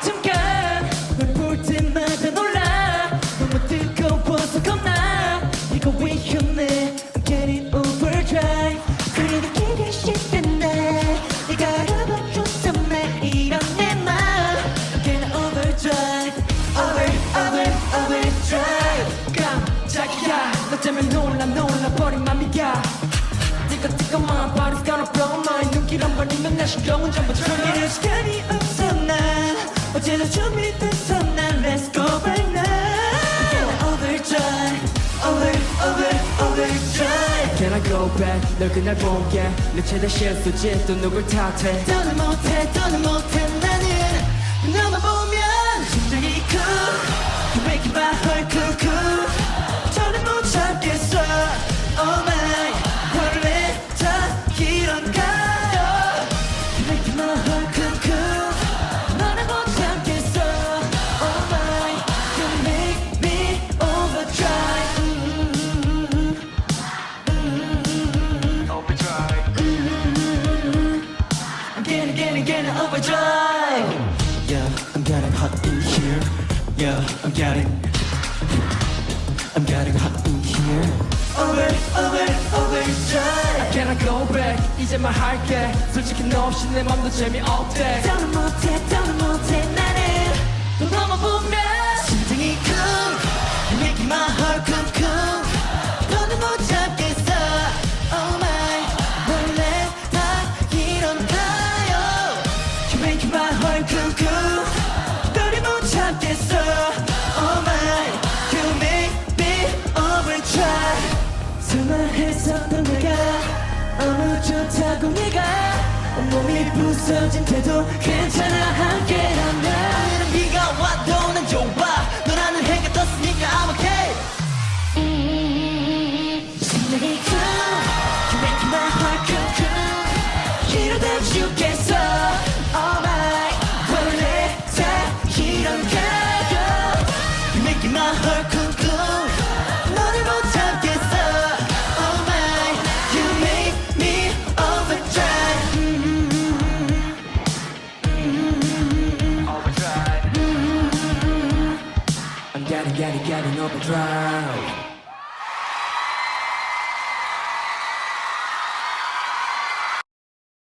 잠깐 널볼 때마다 놀라. 너무 뜨거워서 겁나. 이거 왜 현해. I'm getting overdrive. 그런 느끼기 싫단 날 네가 알아봐줬어 날 이런 내 마음. I'm getting overdrive. Over, over, overdrive. 깜짝이야. 너 때문에 놀라 놀라버린 맘이야. 뜨거 뜨거운 body's gonna blow my 눈길 한 번이면 내 신경은 전부 turn it 시간이 없어 어제도 준비됐어 난 Let's go right now Get overdrive over over overdrive Can I go back 널 그날 본게 내 최대 실수지 또 누굴 탓해 더는 못해 더는 못해 나는 너만 보 getting, getting, getting overdrive. Yeah, I'm getting hot in here. Yeah, I'm getting, I'm getting hot in here. Over, over, overdrive. Can I go back 이제 말할게 솔직히 너 없이 내 맘도 재미없대 설마했었던 내가 너무 좋다고 내가 온몸이 부서진 태도 괜찮아 함께라면 오늘은 비가 와도 난 좋아. 너라는 해가 떴으니까 I'm okay. 쿵 You make my heart come cool 이러다 죽겠어 gotta, gotta, gotta overdrive.